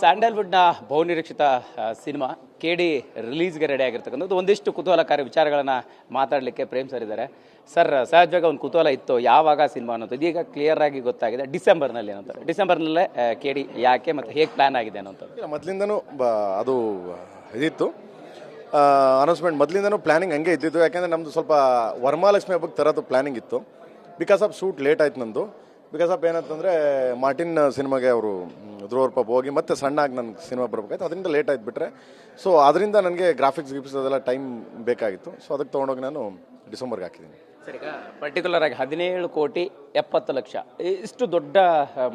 ಸ್ಯಾಂಡಲ್ವುಡ್ನ ಬಹುನಿರೀಕ್ಷಿತ cinema K D ರಿಲೀಸ್ಗೆ ready ಆಗಿರ್ತಕ್ಕಂಥದ್ದು. ಒಂದಿಷ್ಟು ಕುತೂಹಲಕಾರಿ ವಿಚಾರಗಳನ್ನು ಮಾತಾಡಲಿಕ್ಕೆ ಪ್ರೇಮ್ ಸರ್ ಇದ್ದಾರೆ. ಸರ್, ಸಹಜವಾಗಿ ಒಂದು ಕುತೂಹಲ ಇತ್ತು. ಯಾವಾಗ ಸಿನಿಮಾ ಅನ್ನೋದು? ಇದೀಗ ಕ್ಲಿಯರ್ ಆಗಿ ಗೊತ್ತಾಗಿದೆ. ಡಿಸೆಂಬರ್ನಲ್ಲಿ ಏನಂತಾರೆ ಡಿಸೆಂಬರ್ನಲ್ಲೇ ಕೆ ಡಿ ಯಾಕೆ ಮತ್ತು ಹೇಗೆ ಪ್ಲ್ಯಾನ್ ಆಗಿದೆ ಅನ್ನೋಂಥದ್ದು ಮೊದಲಿಂದನೂ ಅದು ಇದಿತ್ತು. ಅನೌನ್ಸ್ಮೆಂಟ್ ಮೊದಲಿಂದನೂ ಪ್ಲ್ಯಾನಿಂಗ್ ಹಂಗೆ ಇದ್ದಿತ್ತು. ಯಾಕೆಂದರೆ ನಮ್ಮದು ಸ್ವಲ್ಪ ವರ್ಮಾಲಕ್ಷ್ಮಿ ಹಬ್ಬಕ್ಕೆ ತರೋದು ಪ್ಲಾನಿಂಗ್ ಇತ್ತು. ಬಿಕಾಸ್ ಆಫ್ ಶೂಟ್ ಲೇಟ್ ಆಯ್ತು ನಂದು. ಬಿಕಾಸ್ ಆಫ್ ಏನಂತಂದರೆ, ಮಾರ್ಟಿನ್ ಸಿನಿಮಾಗೆ ಅವರು ಧ್ರುವರ್ ಪಾಪ ಹೋಗಿ ಮತ್ತೆ ಸಣ್ಣಾಗಿ ನನ್ನ ಸಿನಿಮಾ ಬರ್ಬೇಕಾಯ್ತು. ಅದರಿಂದ ಲೇಟ್ ಆಯ್ತು ಬಿಟ್ಟರೆ ಸೊ ಅದರಿಂದ ನನಗೆ ಗ್ರಾಫಿಕ್ಸ್ ಅದೆಲ್ಲ ಟೈಮ್ ಬೇಕಾಗಿತ್ತು. ಸೊ ಅದಕ್ಕೆ ತೊಗೊಂಡೋಗಿ ನಾನು ಡಿಸೆಂಬರ್ಗೆ ಹಾಕಿದ್ದೀನಿ. ಸರಿ ಪರ್ಟಿಕ್ಯುಲರ್ ಆಗಿ ಹದಿನೇಳು ಕೋಟಿ ಎಪ್ಪತ್ತು ಲಕ್ಷ. ಇಷ್ಟು ದೊಡ್ಡ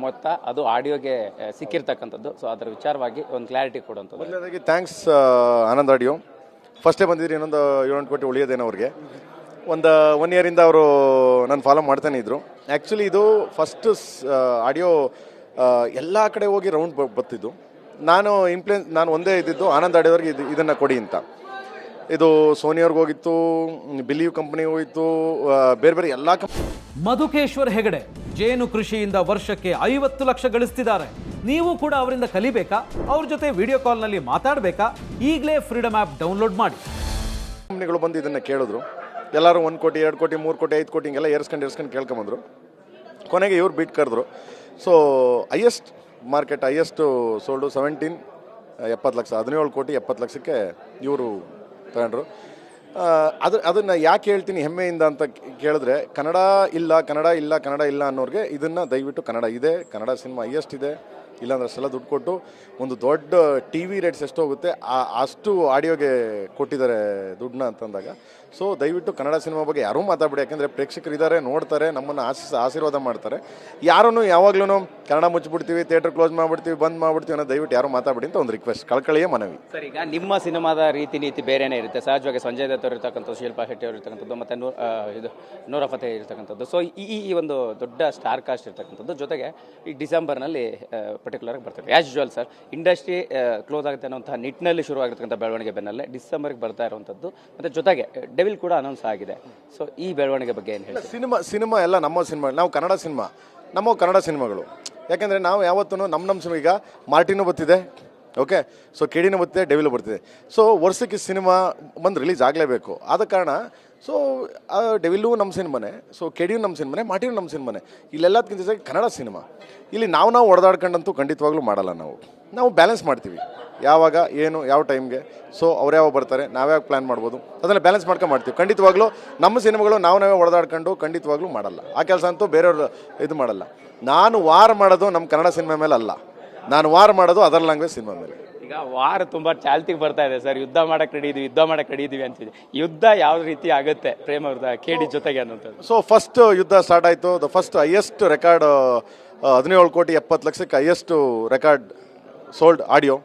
ಮೊತ್ತ ಅದು ಆಡಿಯೋಗೆ ಸಿಕ್ಕಿರ್ತಕ್ಕಂಥದ್ದು. ಸೊ ಅದರ ವಿಚಾರವಾಗಿ ಒಂದು ಕ್ಲಾರಿಟಿ ಕೊಡುವಂಥದ್ದು. ಮೊದಲನೇದಾಗಿ ಥ್ಯಾಂಕ್ಸ್ ಆನಂದ್ ಆಡಿಯೋ. ಫಸ್ಟೇ ಬಂದಿದ್ರಿ ಇನ್ನೊಂದು ಏಳೆಂಟು ಕೋಟಿ ಉಳಿಯೋದೇನೋ ಅವ್ರಿಗೆ. ಒಂದು ಒನ್ ಇಯರಿಂದ ಅವರು ನಾನು ಫಾಲೋ ಮಾಡ್ತಾನೆ ಇದ್ರು. ಆ್ಯಕ್ಚುಲಿ ಇದು ಫಸ್ಟ್ ಆಡಿಯೋ ಎಲ್ಲ ಕಡೆ ಹೋಗಿ ರೌಂಡ್ ಬರ್ತಿದ್ದು. ನಾನು ಇಂಪ್ಲೇನ್ಸ್ ನಾನು ಒಂದೇ ಇದ್ದಿದ್ದು ಆನಂದ್ ಅಡೆಯವ್ರಿಗೆ ಇದು ಇದನ್ನು ಕೊಡಿ ಅಂತ. ಇದು ಸೋನಿಯವ್ರಿಗೆ ಹೋಗಿತ್ತು ಬಿಲಿಯು ಕಂಪ್ನಿ ಹೋಗಿತ್ತು ಬೇರೆ ಬೇರೆ ಎಲ್ಲ ಕಂಪ್ ಮಧುಕೇಶ್ವರ್ ಹೆಗಡೆ ಜೇನು ಕೃಷಿಯಿಂದ ವರ್ಷಕ್ಕೆ ಐವತ್ತು ಲಕ್ಷ ಗಳಿಸ್ತಿದ್ದಾರೆ. ನೀವು ಕೂಡ ಅವರಿಂದ ಕಲಿಬೇಕಾ? ಅವ್ರ ಜೊತೆ ವಿಡಿಯೋ ಕಾಲ್ನಲ್ಲಿ ಮಾತಾಡಬೇಕಾ? ಈಗಲೇ ಫ್ರೀಡಮ್ ಆ್ಯಪ್ ಡೌನ್ಲೋಡ್ ಮಾಡಿ. ಕಂಪ್ನಿಗಳು ಬಂದು ಇದನ್ನು ಕೇಳಿದ್ರು. ಎಲ್ಲರೂ ಒಂದು ಕೋಟಿ ಎರಡು ಕೋಟಿ ಮೂರು ಕೋಟಿ ಐದು ಕೋಟಿ ಹಿಂಗೆಲ್ಲ ಏರ್ಸ್ಕೊಂಡು ಏರ್ಸ್ಕೊಂಡು ಕೇಳ್ಕೊಂಬಂದ್ರು. ಕೊನೆಗೆ ಇವ್ರು ಬಿಟ್ಟು ಕರೆದ್ರು. So highest market highest sold seventeen ಎಪ್ಪತ್ತು ಲಕ್ಷ, ಹದಿನೇಳು ಕೋಟಿ ಎಪ್ಪತ್ತು ಲಕ್ಷಕ್ಕೆ ಇವರು ತಗೊಂಡ್ರು. ಅದು ಅದನ್ನು ಯಾಕೆ ಹೇಳ್ತೀನಿ ಹೆಮ್ಮೆಯಿಂದ ಅಂತ ಕೇಳಿದ್ರೆ ಕನ್ನಡ ಇಲ್ಲ ಕನ್ನಡ ಇಲ್ಲ ಕನ್ನಡ ಇಲ್ಲ ಅನ್ನೋರಿಗೆ ಇದನ್ನು ದಯವಿಟ್ಟು ಕನ್ನಡ ಇದೆ, ಕನ್ನಡ ಸಿನಿಮಾ ಹೈಯೆಸ್ಟ್ ಇದೆ, ಇಲ್ಲಾಂದ್ರೆ ಅಷ್ಟೆಲ್ಲ ದುಡ್ಡು ಕೊಟ್ಟು ಒಂದು ದೊಡ್ಡ ಟಿ ವಿ ರೇಟ್ಸ್ ಎಷ್ಟು ಹೋಗುತ್ತೆ ಆ- ಅಷ್ಟು ಆಡಿಯೋಗೆ ಕೊಟ್ಟಿದ್ದಾರೆ ದುಡ್ಡನ್ನ ಅಂತಂದಾಗ. ಸೊ ದಯವಿಟ್ಟು ಕನ್ನಡ ಸಿನಿಮಾ ಬಗ್ಗೆ ಯಾರೂ ಮಾತಾಡಬೇಡಿ. ಯಾಕಂದರೆ ಪ್ರೇಕ್ಷಕರು ಇದ್ದಾರೆ, ನೋಡ್ತಾರೆ, ನಮ್ಮನ್ನು ಆಶೀಸ್, ಆಶೀರ್ವಾದ ಮಾಡ್ತಾರೆ. ಯಾರೂ ಯಾವಾಗ್ಲೂ ಕನ್ನಡ ಮುಚ್ಚಿಬಿಡ್ತೀವಿ, ಥಿಯೇಟರ್ ಕ್ಲೋಸ್ ಮಾಡಿಬಿಡ್ತೀವಿ, ಬಂದ್ ಮಾಡಿಬಿಡ್ತೀವಿ ಅನ್ನೋ ದಯವಿಟ್ಟು ಯಾರು ಮಾತಾಡಬೇಡಿ ಅಂತ ಒಂದು ರಿಕ್ವೆಸ್ಟ್. ಕಳ್ಕಳಿಯ ಮನವಿ. ಸರಿ, ಈಗ ನಿಮ್ಮ ಸಿನಿಮಾದ ರೀತಿ ನೀತಿ ಬೇರೆನೇ ಇರುತ್ತೆ. ಸಹಜವಾಗಿ ಸಂಜಯ್ ದತ್ ಅವರು ಇರ್ತಕ್ಕಂಥದ್ದು ಶಿಲ್ಪಾ ಶೆಟ್ಟಿ ಅವರು ಇರ್ತಕ್ಕಂಥದ್ದು ಮತ್ತು ನೂರ್ ಇದು ನೂರ ಫತೆ ಇರ್ತಕ್ಕಂಥದ್ದು. ಸೊ ಈ ಈ ಒಂದು ದೊಡ್ಡ ಸ್ಟಾರ್ ಕಾಸ್ಟ್ ಇರ್ತಕ್ಕಂಥದ್ದು ಜೊತೆಗೆ ಈ ಡಿಸೆಂಬರ್ನಲ್ಲಿ ಪರ್ಟಿಕ್ಯುಲರ್ ಬರ್ತದೆ. As usual sir industry close ಆಗುತ್ತೆ ಅನ್ನೋಂಥ ನಿಟ್ಟಿನಲ್ಲಿ ಶುರುವಾಗಿರ್ತಕ್ಕಂಥ ಬೆಳವಣಿಗೆ ಬೆನ್ನಲ್ಲೇ ಡಿಸೆಂಬರ್ಗೆ ಬರ್ತಾ ಇರುವಂಥದ್ದು. ಮತ್ತು ಜೊತೆಗೆ ಡೆವಿಲ್ ಕೂಡ ಅನೌನ್ಸ್ ಆಗಿದೆ. ಸೊ ಈ ಬೆಳವಣಿಗೆ ಬಗ್ಗೆ ಏನು ಹೇಳಿ ಸಿನಿಮಾ ಸಿನಿಮಾ ಎಲ್ಲ ನಮ್ಮ ಸಿನಿಮಾ, ನಾವು ಕನ್ನಡ ಸಿನಿಮಾ ನಮ್ಮ ಕನ್ನಡ ಸಿನಿಮಾಗಳು. ಯಾಕೆಂದರೆ ನಾವು ಯಾವತ್ತೂ ನಮ್ಮ ನಮ್ಮ ಸಿನಿಮಾ, ಈಗ ಮಾರ್ಟಿನೂ ಬರ್ತಿದೆ. ಓಕೆ ಸೊ ಕೆಡಿನ ಬರ್ತಿದೆ ಡೆವಿಲ್ ಬರ್ತಿದೆ ಸೊ ವರ್ಷಕ್ಕೆ ಸಿನಿಮಾ ಬಂದು ರಿಲೀಸ್ ಆಗಲೇಬೇಕು. ಆದ ಕಾರಣ ಸೊ ಡೆವಿಲು ನಮ್ಮ ಸಿನಿಮಾನೇ ಸೊ ಕೆಡಿಯು ನಮ್ಮ ಸಿನಿಮಾನೇ ಮಾಟಿಯು ನಮ್ಮ ಸಿನಿಮಾನೇ. ಇಲ್ಲೆಲ್ಲದಕ್ಕಿಂತ ಕನ್ನಡ ಸಿನಿಮಾ. ಇಲ್ಲಿ ನಾವು ನಾವು ಹೊಡೆದಾಡ್ಕೊಂಡಂತೂ ಖಂಡಿತವಾಗ್ಲೂ ಮಾಡಲ್ಲ ನಾವು. ನಾವು ಬ್ಯಾಲೆನ್ಸ್ ಮಾಡ್ತೀವಿ. ಯಾವಾಗ, ಏನು, ಯಾವ ಟೈಮ್ಗೆ ಸೊ ಅವ್ರು ಯಾವಾಗ ಬರ್ತಾರೆ ನಾವ್ಯಾವ ಪ್ಲ್ಯಾನ್ ಮಾಡ್ಬೋದು ಅದನ್ನು ಬ್ಯಾಲೆನ್ಸ್ ಮಾಡ್ಕೊಂಡು ಮಾಡ್ತೀವಿ. ಖಂಡಿತವಾಗ್ಲೂ ನಮ್ಮ ಸಿನಿಮಾಗಳು ನಾವು ನಾವೇ ಹೊಡೆದಾಡ್ಕೊಂಡು ಖಂಡಿತವಾಗ್ಲೂ ಮಾಡಲ್ಲ. ಆ ಕೆಲಸ ಅಂತೂ ಬೇರೆಯವ್ರು ಇದು ಮಾಡಲ್ಲ. ನಾನು ವಾರ ಮಾಡೋದು ನಮ್ಮ ಕನ್ನಡ ಸಿನಿಮಾ ಮೇಲೆ ಅಲ್ಲ ನಾನು ವಾರ ಮಾಡೋದು ಅದರ್ ಲ್ಯಾಂಗ್ವೇಜ್ ಸಿನಿಮಾ ಮೇಲೆ. ಈಗ ವಾರ ತುಂಬ ಚಾಲ್ತಿಗೆ ಬರ್ತಾ ಇದೆ ಸರ್. ಯುದ್ಧ ಮಾಡಕ್ಕೆ ರೆಡಿ ಇದೀವಿ ಯುದ್ಧ ಮಾಡಕ್ಕೆ ರೆಡಿ ಇದೀವಿ ಅಂತಿದೆ. ಯುದ್ಧ ಯಾವ ರೀತಿ ಆಗುತ್ತೆ? ಪ್ರೇಮ್ ಅವ್ರದ ಕೆಡಿ ಜೊತೆಗೆ ಅನ್ನೋಂಥದ್ದು ಸೊ ಫಸ್ಟ್ ಯುದ್ಧ ಸ್ಟಾರ್ಟ್ ಆಯಿತು. ದ ಫಸ್ಟ್ ಹೈಯೆಸ್ಟ್ ರೆಕಾರ್ಡ್ ಹದಿನೇಳು ಕೋಟಿ ಎಪ್ಪತ್ತು ಲಕ್ಷಕ್ಕೆ highest record sold audio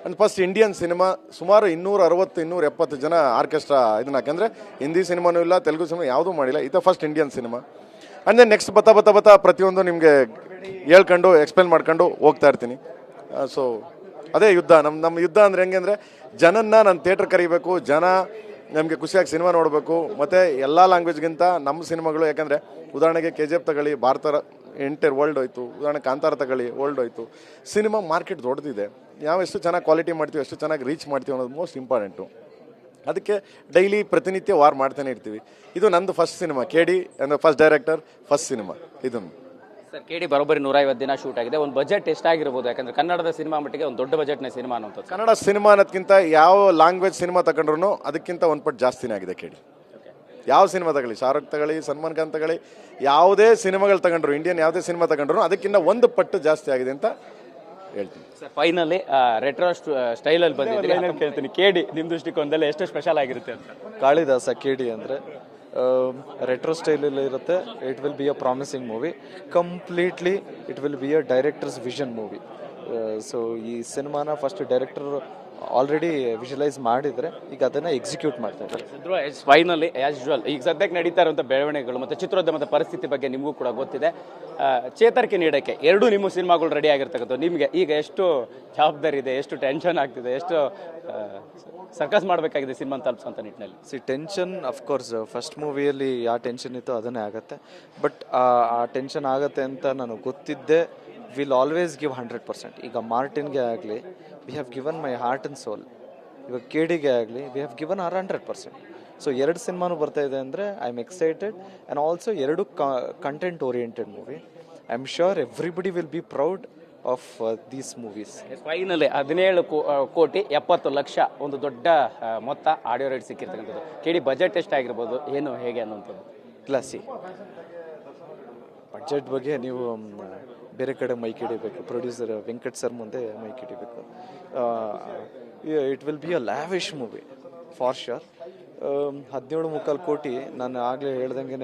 and first Indian cinema ಸುಮಾರು ಇನ್ನೂರ ಅರವತ್ತು ಇನ್ನೂರ ಎಪ್ಪತ್ತು ಜನ ಆರ್ಕೆಸ್ಟ್ರಾ ಇದನ್ನ ಯಾಕಂದರೆ ಹಿಂದಿ ಸಿನಿಮಾನೂ ಇಲ್ಲ ತೆಲುಗು ಸಿನಿಮಾ ಯಾವುದೂ ಮಾಡಿಲ್ಲ. ಇದು first Indian cinema and then next ಬತ್ತಾ ಬತ್ತಾ ಬತ್ತಾ ಪ್ರತಿಯೊಂದು ನಿಮಗೆ ಹೇಳ್ಕೊಂಡು ಎಕ್ಸ್ಪ್ಲೇನ್ ಮಾಡ್ಕೊಂಡು ಹೋಗ್ತಾ ಇರ್ತೀನಿ. ಸೊ ಅದೇ ಯುದ್ಧ. ನಮ್ಮ ನಮ್ಮ ಯುದ್ಧ ಅಂದರೆ ಹೆಂಗೆ ಅಂದರೆ, ಜನನ್ನ ನಾನು ಥಿಯೇಟ್ರ್ ಕರಿಬೇಕು, ಜನ ನಮಗೆ ಖುಷಿಯಾಗಿ ಸಿನಿಮಾ ನೋಡಬೇಕು, ಮತ್ತು ಎಲ್ಲ ಲ್ಯಾಂಗ್ವೇಜ್ಗಿಂತ ನಮ್ಮ ಸಿನಿಮಾಗಳು ಯಾಕಂದರೆ, ಉದಾಹರಣೆಗೆ ಕೆ ಜಿ ಎಫ್ ತಗೊಳ್ಳಿ, ಭಾರತ ಎಂಟೈರ್ ವರ್ಲ್ಡ್ ಹೋಯ್ತು, ಉದಾಹರಣೆ ಕಾಂತಾರ ತಗೊಳ್ಳಿ ವರ್ಲ್ಡ್ ಹೋಯ್ತು. ಸಿನಿಮಾ ಮಾರ್ಕೆಟ್ ದೊಡ್ಡದಿದೆ ನಾವು ಎಷ್ಟು ಚೆನ್ನಾಗಿ ಕ್ವಾಲಿಟಿ ಮಾಡ್ತೀವಿ ಎಷ್ಟು ಚೆನ್ನಾಗಿ ರೀಚ್ ಮಾಡ್ತೀವಿ ಅನ್ನೋದು ಮೋಸ್ಟ್ ಇಂಪಾರ್ಟೆಂಟು ಅದಕ್ಕೆ ಡೈಲಿ ಪ್ರತಿನಿತ್ಯ ವಾರ್ ಮಾಡ್ತಾನೆ ಇರ್ತೀವಿ. ಇದು ನಂದು ಫಸ್ಟ್ ಸಿನಿಮಾ ಕೆ ಡಿ ಅಂದರೆ ಫಸ್ಟ್ ಡೈರೆಕ್ಟರ್ ಫಸ್ಟ್ ಸಿನಿಮಾ ಇದನ್ನು ಸರ್ ಕೆಡಿ ಬರೋಬ್ಬರಿ ನೂರ ಐವತ್ತು ದಿನ ಶೂಟ್ ಆಗಿದೆ. ಒಂದು ಬಜೆಟ್ ಎಷ್ಟಾಗಿರ್ಬೋದು? ಯಾಕಂದ್ರೆ ಕನ್ನಡದ ಸಿನಿಮಾ ಮಟ್ಟಿಗೆ ಒಂದು ದೊಡ್ಡ ಬಜೆಟ್ನ ಸಿನಿಮಾ ಅನ್ನೋದು ಕನ್ನಡ ಸಿನಿಮಾ ಅನ್ನೋದಕ್ಕಿಂತ ಯಾವ ಲ್ಯಾಂಗ್ವೇಜ್ ಸಿನಿಮಾ ತಗೊಂಡ್ರು ಅದಕ್ಕಿಂತ ಒಂದು ಪಟ್ಟು ಜಾಸ್ತಿನೇ ಆಗಿದೆ ಕೇಳಿ. ಯಾವ ಸಿನಿಮಾ ತಗೊಳ್ಳಿ? ಶಾರುಖ್ ತಗೊಳ್ಳಿ ಸಲ್ಮಾನ್ ಖಾನ್ ತಗೊಳ್ಳಿ ಯಾವುದೇ ಸಿನಿಮಾಗಳು ತಗೊಂಡ್ರು ಇಂಡಿಯನ್ ಯಾವುದೇ ಸಿನಿಮಾ ತಗೊಂಡ್ರು ಅದಕ್ಕಿಂತ ಒಂದು ಪಟ್ಟು ಜಾಸ್ತಿ ಆಗಿದೆ ಅಂತ ಹೇಳ್ತೀನಿ. ಸರ್ ಫೈನಲಿ ರೆಟ್ರೋ ಸ್ಟೈಲಲ್ಲಿ ಬಂದಿದ್ದೀನಿ ಕೇಳ್ತೀನಿ. ಕೆಡಿ ನಿಮ್ಮ ದೃಷ್ಟಿಕೋನದಲ್ಲಿ ಎಷ್ಟು ಸ್ಪೆಷಲ್ ಆಗಿರುತ್ತೆ ಅಂತ. ಕಾಳಿದಾಸ ಕೆ ಡಿ ಅಂದರೆ ರೆಟ್ರೋ ಸ್ಟೈಲಲ್ಲಿ ಇರುತ್ತೆ. It will be a promising movie completely it will be a director's vision movie so ಈ ಸಿನಿಮಾನ ಫಸ್ಟ್ ಡೈರೆಕ್ಟರ್ ಆಲ್ರೆಡಿ ವಿಜುವಲೈಸ್ ಮಾಡಿದರೆ ಈಗ ಅದನ್ನು ಎಕ್ಸಿಕ್ಯೂಟ್ ಮಾಡ್ತಾ ಇದ್ದಾರೆ. ಫೈನಲಿ ಆಸ್ ಯೂಶುವಲ್ ಈಗ ಸದ್ಯಕ್ಕೆ ನಡೀತಾ ಇರುವಂಥ ಬೆಳವಣಿಗೆಗಳು ಮತ್ತು ಚಿತ್ರೋದ್ಯಮದ ಪರಿಸ್ಥಿತಿ ಬಗ್ಗೆ ನಿಮಗೂ ಕೂಡ ಗೊತ್ತಿದೆ. ಚೇತರಿಕೆ ನೀಡೋಕ್ಕೆ ಎರಡೂ ನಿಮ್ಮ ಸಿನಿಮಾಗಳು ರೆಡಿ ಆಗಿರ್ತಕ್ಕಂಥ ನಿಮಗೆ ಈಗ ಎಷ್ಟು ಜವಾಬ್ದಾರಿ ಇದೆ ಎಷ್ಟು ಟೆನ್ಷನ್ ಆಗ್ತಿದೆ ಎಷ್ಟು ಸರ್ಕಸ್ ಮಾಡಬೇಕಾಗಿದೆ ಸಿನಿಮಾ ತಲುಪಿಸೋಂಥ ನಿಟ್ಟಿನಲ್ಲಿ? ಸಿ ಟೆನ್ಷನ್ ಅಫ್ಕೋರ್ಸ್ ಫಸ್ಟ್ ಮೂವಿಯಲ್ಲಿ ಯಾವ ಟೆನ್ಷನ್ ಇತ್ತು ಅದನ್ನೇ ಆಗುತ್ತೆ. ಬಟ್ ಆ ಟೆನ್ಷನ್ ಆಗುತ್ತೆ ಅಂತ ನಾನು ಗೊತ್ತಿದ್ದೆ will always give hundred percent ಈಗ ಮಾರ್ಟಿನ್ಗೆ ಆಗಲಿ we have given my heart and soul ಇವಾಗ ಕೆ ಡಿಗೆ ಆಗಲಿ we have given our hundred percent so ಎರಡು ಸಿನಿಮಾನು ಬರ್ತಾ ಇದೆ ಅಂದರೆ I am excited and also ಎರಡು content oriented movie I am sure everybody will be proud of these movies finally ಹದಿನೇಳು ಕೋಟಿ ಎಪ್ಪತ್ತು ಲಕ್ಷ ಒಂದು ದೊಡ್ಡ ಮೊತ್ತ ಆಡಿಯೋ ರೈಟ್ ಸಿಕ್ಕಿರ್ತಕ್ಕಂಥದ್ದು. ಕೆ ಡಿ ಬಜೆಟ್ ಎಷ್ಟಾಗಿರ್ಬೋದು ಏನು ಹೇಗೆ ಅನ್ನೋಂಥದ್ದು ಕ್ಲಾಸಿ ಬಜೆಟ್ ಬಗ್ಗೆ ನೀವು ಬೇರೆ ಕಡೆ ಮೈಕ್ ಹಿಡಿಬೇಕು. ಪ್ರೊಡ್ಯೂಸರ್ ವೆಂಕಟ್ ಸರ್ ಮುಂದೆ ಮೈಕ್ ಹಿಡಿಬೇಕು. It will be a lavish movie for sure ಹದಿನೇಳು ಮುಕ್ಕಾಲು ಕೋಟಿ ನಾನು ಆಗಲೇ ಹೇಳ್ದಂಗೆ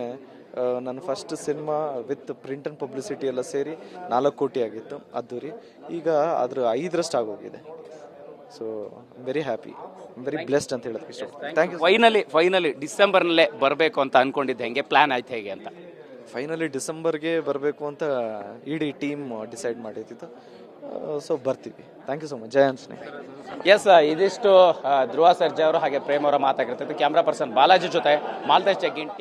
ನನ್ನ first cinema with print and publicity ಎಲ್ಲ ಸೇರಿ ನಾಲ್ಕು ಕೋಟಿ ಆಗಿತ್ತು ಅದ್ದೂರಿ ಈಗ ಅದ್ರ ಐದರಷ್ಟು ಆಗೋಗಿದೆ. So very happy very blessed ಅಂತ ಹೇಳೋದಕ್ಕೆ ಇಷ್ಟ ಥ್ಯಾಂಕ್ ಯು ಫೈನಲಿ ಫೈನಲಿ ಡಿಸೆಂಬರ್ನಲ್ಲೇ ಬರಬೇಕು ಅಂತ ಅನ್ಕೊಂಡಿದ್ದೆ. ಹೆಂಗೆ ಪ್ಲಾನ್ ಆಯ್ತು ಹೇಗೆ ಅಂತ? ಫೈನಲಿ ಡಿಸೆಂಬರ್ಗೆ ಬರಬೇಕು ಅಂತ ಇಡೀ ಟೀಮ್ ಡಿಸೈಡ್ ಮಾಡಿದ್ದಿತ್ತು ಸೊ ಬರ್ತೀವಿ. Thank you so much Jaya ಅನ್ಸ್ನೇ ಎಸ್ ಇದಿಷ್ಟು ಧ್ರುವ ಸರ್ಜಾ ಅವರು ಹಾಗೆ ಪ್ರೇಮ್ ಅವರ ಮಾತಾಗಿರ್ತದೆ ಕ್ಯಾಮ್ರಾ ಪರ್ಸನ್ ಬಾಲಾಜಿ ಜೊತೆ ಮಾಲ್ತೇಶ್ ಜಗ್ಗಿನ್